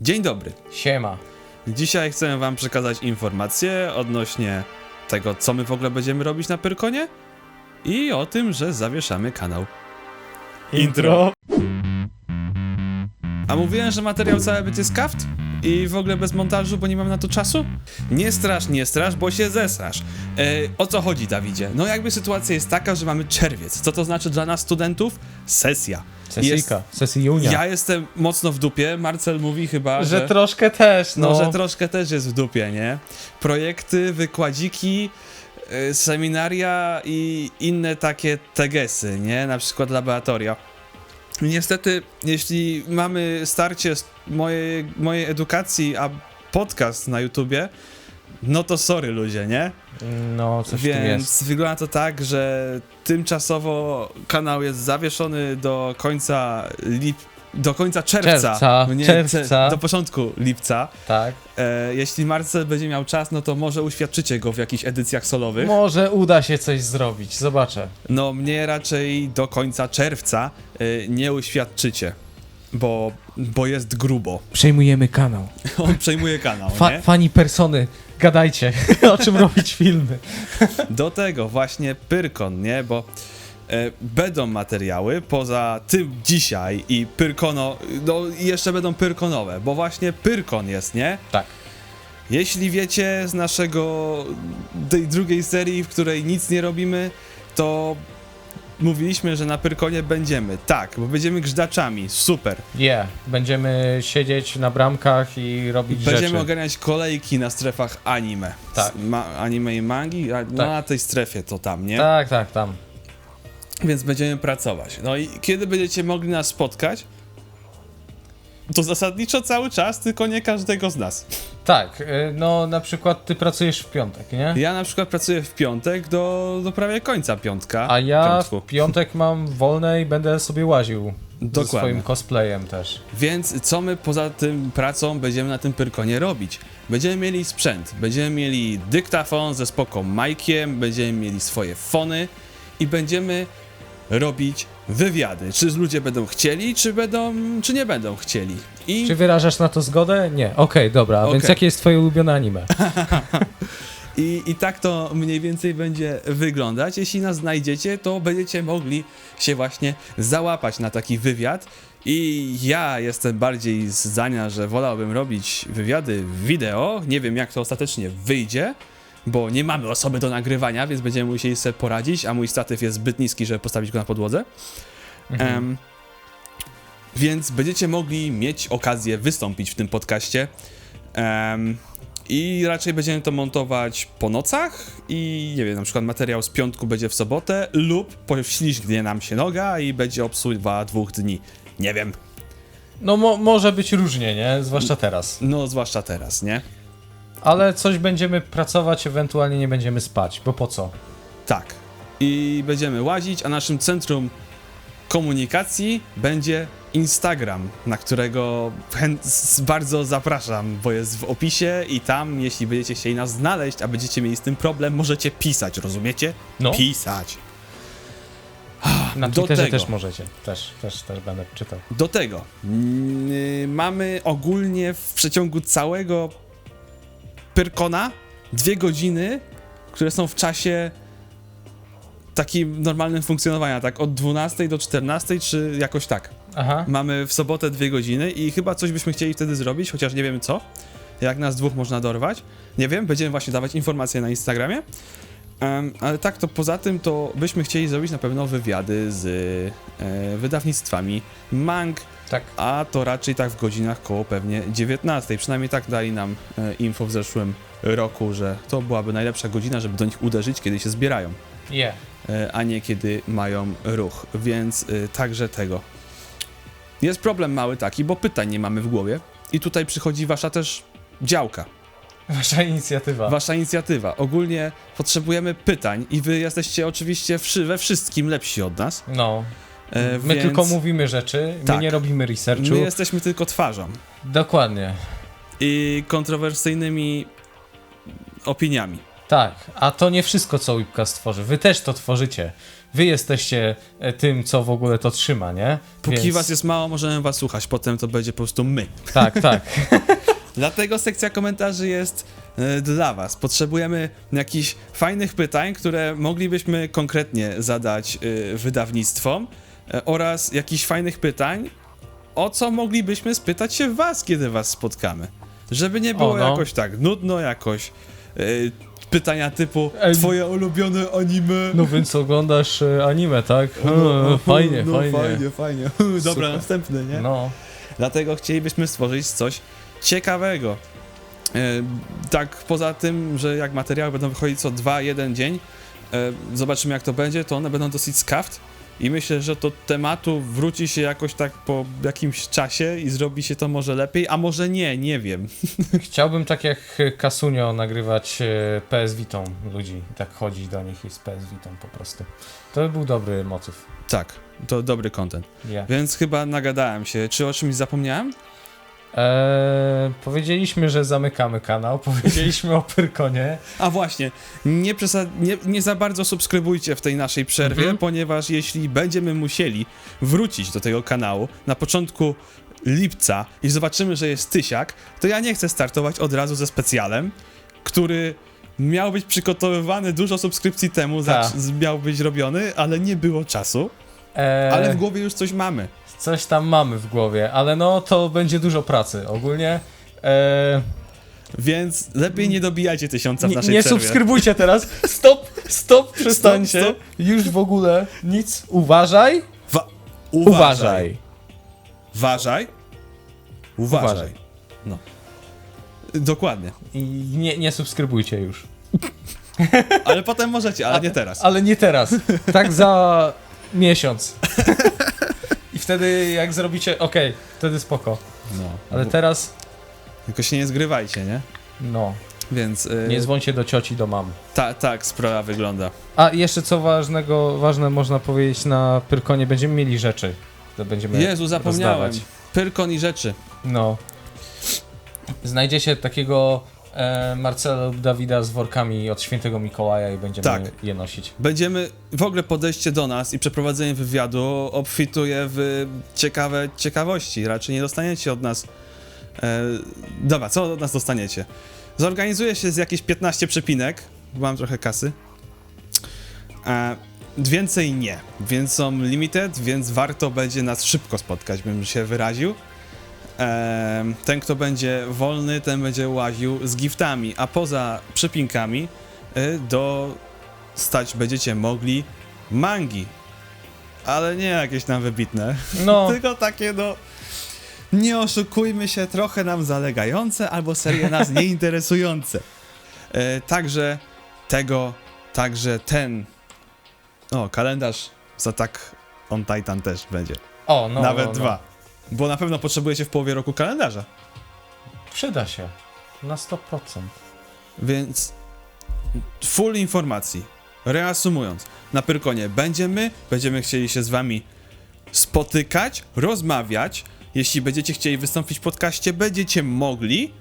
Dzień dobry. Siema. Dzisiaj chcę wam przekazać informacje odnośnie tego, co my w ogóle będziemy robić na Pyrkonie i o tym, że zawieszamy kanał. Intro. A mówiłem, że materiał cały będzie skaft? I w ogóle bez montażu, bo nie mam na to czasu? Nie strasz, nie strasz, bo się zesrasz. E, o co chodzi, Dawidzie? No jakby sytuacja jest taka, że mamy czerwiec. Co to znaczy dla nas studentów? Sesja. Sesyjka, sesyjunia. Ja jestem mocno w dupie, Marcel mówi chyba, że, troszkę też, no. no, że troszkę też jest w dupie, nie? Projekty, wykładziki, y, seminaria i inne takie tegesy, nie? Na przykład laboratoria. Niestety, jeśli mamy starcie z mojej, mojej edukacji, a podcast na YouTubie, no to sorry ludzie, nie? No, coś. Więc wygląda to tak, że tymczasowo kanał jest zawieszony do końca lip... do końca czerwca. Czerwca, Nie, czerwca. Do początku lipca. Tak. E, jeśli Marcel będzie miał czas, no to może uświadczycie go w jakichś edycjach solowych. Może uda się coś zrobić, zobaczę. No mnie raczej do końca czerwca e, nie uświadczycie, bo, bo jest grubo. Przejmujemy kanał. On przejmuje kanał, Fa nie? fani persony, gadajcie, o czym robić filmy. Do tego właśnie Pyrkon, nie? Bo będą materiały poza tym dzisiaj i Pyrkono, no i jeszcze będą Pyrkonowe, bo właśnie Pyrkon jest, nie? Tak. Jeśli wiecie z naszego tej drugiej serii, w której nic nie robimy, to mówiliśmy, że na Pyrkonie będziemy. Tak, bo będziemy grzdaczami. Super. Yeah, będziemy siedzieć na bramkach i robić Będziemy rzeczy. ogarniać kolejki na strefach anime. Tak. Ma, anime i mangi, a, no Tak. na tej strefie to tam, nie? Tak, tak, tam. Więc będziemy pracować. No i kiedy będziecie mogli nas spotkać? To zasadniczo cały czas, tylko nie każdego z nas. Tak, y, no na przykład ty pracujesz w piątek, nie? Ja na przykład pracuję w piątek do, do prawie końca piątka. A ja Piątku. w piątek mam wolne i będę sobie łaził. Ze Dokładnie. swoim cosplayem też. Więc co my poza tym pracą będziemy na tym Pyrkonie robić? Będziemy mieli sprzęt, będziemy mieli dyktafon ze spoko majkiem, będziemy mieli swoje fony i będziemy robić wywiady. Czy ludzie będą chcieli, czy będą, czy nie będą chcieli. I Czy wyrażasz na to zgodę? Nie. Okej, dobra. A Więc jakie jest twoje ulubione anime? I, I tak to mniej więcej będzie wyglądać. Jeśli nas znajdziecie, to będziecie mogli się właśnie załapać na taki wywiad. I ja jestem bardziej zdania, że wolałbym robić wywiady wideo. Nie wiem, jak to ostatecznie wyjdzie, bo nie mamy osoby do nagrywania, więc będziemy musieli sobie poradzić, a mój statyw jest zbyt niski, żeby postawić go na podłodze. Mhm. Em, więc będziecie mogli mieć okazję wystąpić w tym podcaście. Em, I raczej będziemy to montować po nocach i nie wiem, na przykład materiał z piątku będzie w sobotę lub poślizgnie nam się noga i będzie obsługa dwóch dni. Nie wiem, No mo może być różnie, nie? Zwłaszcza teraz. no zwłaszcza teraz, nie? Ale coś będziemy pracować, ewentualnie nie będziemy spać, bo po co? Tak. I będziemy łazić, a naszym centrum komunikacji będzie Instagram, na którego bardzo zapraszam, bo jest w opisie i tam, jeśli będziecie chcieli nas znaleźć, a będziecie mieli z tym problem, możecie pisać, rozumiecie? No. Pisać. Na do Twitterze tego. też możecie. Też, też, też będę czytał. Do tego mm, y, mamy ogólnie w przeciągu całego Pyrkona dwie godziny, które są w czasie takim normalnym funkcjonowania, tak od 12 do 14 czy jakoś tak. Aha. Mamy w sobotę dwie godziny i chyba coś byśmy chcieli wtedy zrobić, chociaż nie wiemy co. Jak nas dwóch można dorwać. Nie wiem, będziemy właśnie dawać informacje na Instagramie. Em, ale tak, to poza tym, to byśmy chcieli zrobić na pewno wywiady z e, wydawnictwami mang, Tak. a to raczej tak w godzinach koło pewnie 19. Przynajmniej tak dali nam e, info w zeszłym roku, że to byłaby najlepsza godzina, żeby do nich uderzyć, kiedy się zbierają, Je. e, a nie kiedy mają ruch. Więc e, także tego. Jest problem mały taki, bo pytań nie mamy w głowie i tutaj przychodzi wasza też działka. Wasza inicjatywa. Wasza inicjatywa. Ogólnie potrzebujemy pytań i wy jesteście oczywiście wszy- we wszystkim lepsi od nas. No. E, My więc tylko mówimy rzeczy, my Tak. nie robimy researchu. My jesteśmy tylko twarzą Dokładnie. i kontrowersyjnymi opiniami. Tak, a to nie wszystko, co Whipcast tworzy. Wy też to tworzycie. wy jesteście e, tym, co w ogóle to trzyma, nie? Póki Więc- was jest mało, możemy was słuchać, potem to będzie po prostu my. Tak, tak. Dlatego sekcja komentarzy jest e, dla was. Potrzebujemy jakichś fajnych pytań, które moglibyśmy konkretnie zadać e, wydawnictwom oraz jakichś fajnych pytań, o co moglibyśmy spytać się was, kiedy was spotkamy. Żeby nie było O, no. jakoś tak nudno, jakoś e, pytania typu Ej. twoje ulubione anime. No więc oglądasz e, anime, tak? No, E, fajnie, no, fajnie. fajnie, fajnie. Dobra, Super. następny, nie? No. Dlatego chcielibyśmy stworzyć coś ciekawego. E, tak poza tym, że jak materiały będą wychodzić co 2-1 dzień, e, zobaczymy jak to będzie, to one będą dosyć skaft i myślę, że do tematu wróci się jakoś tak po jakimś czasie i zrobi się to może lepiej, a może nie, nie wiem. Chciałbym tak jak Kasunio nagrywać e, PS Vitą ludzi tak chodzić do nich i z PS Vitą po prostu. To by był dobry motyw. Tak, to dobry content. Ja. Więc chyba nagadałem się. Czy o czymś zapomniałem? Eee, powiedzieliśmy, że zamykamy kanał, powiedzieliśmy o Pyrkonie. A właśnie, nie, nie, nie za bardzo subskrybujcie w tej naszej przerwie, Mhm. ponieważ jeśli będziemy musieli wrócić do tego kanału na początku lipca i zobaczymy, że jest tysiak, to ja nie chcę startować od razu ze specjalem, który miał być przygotowywany dużo subskrypcji temu, Tak. miał być robiony, ale nie było czasu, Eee, ale w głowie już coś mamy. Coś tam mamy w głowie, ale no to będzie dużo pracy ogólnie. Eee, Więc lepiej nie dobijajcie tysiąca w nie, naszej nie przerwie. subskrybujcie teraz. Stop, stop, przestańcie. stop. Już w ogóle nic. Uważaj. Wa- Uważaj. Uważaj. Uważaj. Uważaj. No. Dokładnie. I nie, nie subskrybujcie już. Ale potem możecie, ale nie teraz. Ale nie teraz. Tak za miesiąc. I wtedy jak zrobicie, okej, wtedy spoko. No. Ale teraz, Tylko się nie zgrywajcie, nie? no, Więc y, nie dzwońcie do cioci, do mam. ta, tak sprawa wygląda. A jeszcze co ważnego, ważne można powiedzieć na Pyrkonie, będziemy mieli rzeczy, które będziemy Jezu, zapomniałem. rozdawać. Pyrkon i rzeczy. No. Znajdziecie takiego e, Marcela lub Dawida z workami od świętego Mikołaja i będziemy Tak. je nosić. Będziemy, w ogóle podejście do nas i przeprowadzenie wywiadu obfituje w ciekawe ciekawości. Raczej nie dostaniecie od nas... E, dobra, co od nas dostaniecie? Zorganizuję się z jakieś 15 przepinek, bo mam trochę kasy. E, więcej nie, więc są limited, więc warto będzie nas szybko spotkać, bym się wyraził. Ten, kto będzie wolny, ten będzie łaził z giftami, a poza przepinkami e, do stać będziecie mogli mangi. Ale nie jakieś tam wybitne, No, tylko takie no... Nie oszukujmy się, trochę nam zalegające albo serie nas nieinteresujące. E, także tego, także ten... O, kalendarz za tak on Titan też będzie. o, no, Nawet no, no. dwa. Bo na pewno potrzebujecie w połowie roku kalendarza. Przyda się. Na 100%. Więc full informacji. Reasumując, na Pyrkonie będziemy, będziemy chcieli się z wami spotykać, rozmawiać. Jeśli będziecie chcieli wystąpić w podcaście, będziecie mogli.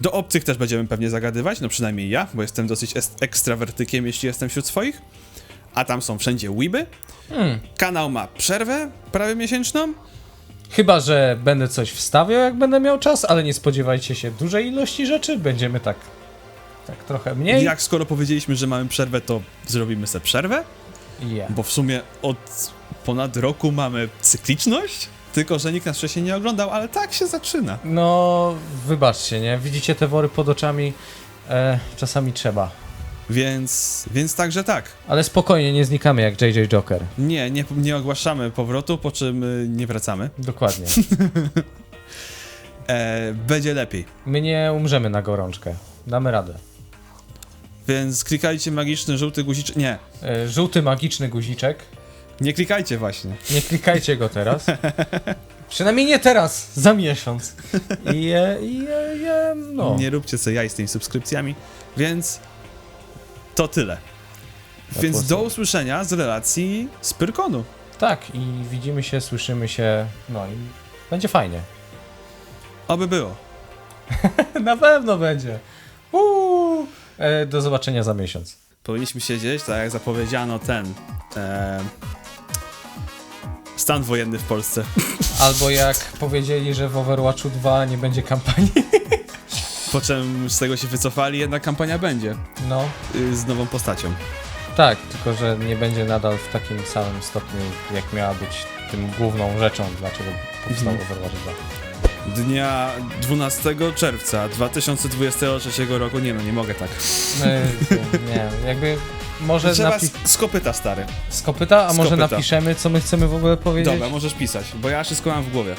Do obcych też będziemy pewnie zagadywać, no przynajmniej ja, bo jestem dosyć ekstrawertykiem, jeśli jestem wśród swoich. A tam są wszędzie weeby. Hmm. Kanał ma przerwę prawie miesięczną. Chyba, że będę coś wstawiał, jak będę miał czas, ale nie spodziewajcie się dużej ilości rzeczy. Będziemy tak, tak trochę mniej. Jak skoro powiedzieliśmy, że mamy przerwę, to zrobimy sobie przerwę? Yeah. Bo w sumie od ponad roku mamy cykliczność, tylko że nikt nas wcześniej nie oglądał, ale tak się zaczyna. No, wybaczcie, nie? Widzicie te wory pod oczami? E, czasami trzeba. Więc, więc także tak. Ale spokojnie, nie znikamy jak JJ Joker. Nie, nie, nie ogłaszamy powrotu, po czym y, nie wracamy. Dokładnie. E, będzie lepiej. My nie umrzemy na gorączkę. Damy radę. Więc klikajcie magiczny żółty guziczek. Nie, E, żółty magiczny guziczek. nie klikajcie właśnie. Nie klikajcie go teraz. Przynajmniej nie teraz, za miesiąc. I, e, i e, no. Nie róbcie sobie jaj z tymi subskrypcjami. Więc to tyle. Więc do usłyszenia z relacji z Pyrkonu. Tak, i widzimy się, słyszymy się. No i będzie fajnie. Oby było. Na pewno będzie. Uuu. E, do zobaczenia za miesiąc. Powinniśmy siedzieć, tak jak zapowiedziano ten. e, stan wojenny w Polsce. Albo jak powiedzieli, że w Overwatchu 2 nie będzie kampanii. Po czym z tego się wycofali, jednak kampania będzie No, y, z nową postacią. tak, tylko że nie będzie nadal w takim samym stopniu, jak miała być tym główną rzeczą, dlaczego powstał Mhm. Overwatch 2. Dnia 12 czerwca 2023 roku, nie no, nie mogę tak. My, nie, jakby może Trzeba napi- z, z kopyta, stary. z kopyta, a z może kopyta. napiszemy, co my chcemy w ogóle powiedzieć? Dobra, możesz pisać, bo ja wszystko mam w głowie.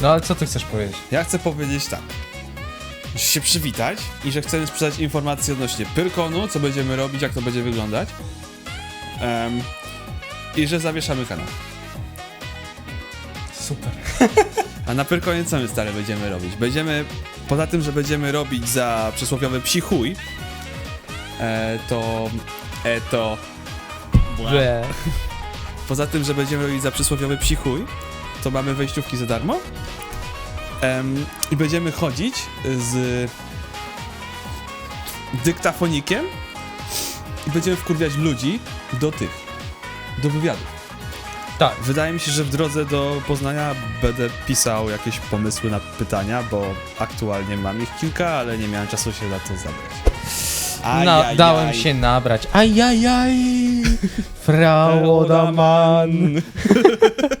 No ale co ty chcesz powiedzieć? Ja chcę powiedzieć tak. Się przywitać i że chcemy sprzedać informacje odnośnie Pyrkonu, co będziemy robić, jak to będzie wyglądać. Em, I że zawieszamy kanał. Super. A na Pyrkonie co my stale będziemy robić? Będziemy, poza tym, że będziemy robić za przysłowiowy psi chuj, e, to, e, to, Że... poza tym, że będziemy robić za przysłowiowy psi chuj, to mamy wejściówki za darmo. Em, I będziemy chodzić z dyktafonikiem i będziemy wkurwiać ludzi do tych, do wywiadów. Tak. Wydaje mi się, że w drodze do Poznania będę pisał jakieś pomysły na pytania, bo aktualnie mam ich kilka, ale nie miałem czasu się na to zabrać. Ajajaj. dałem się nabrać. Ajajaj! Frau Odaman!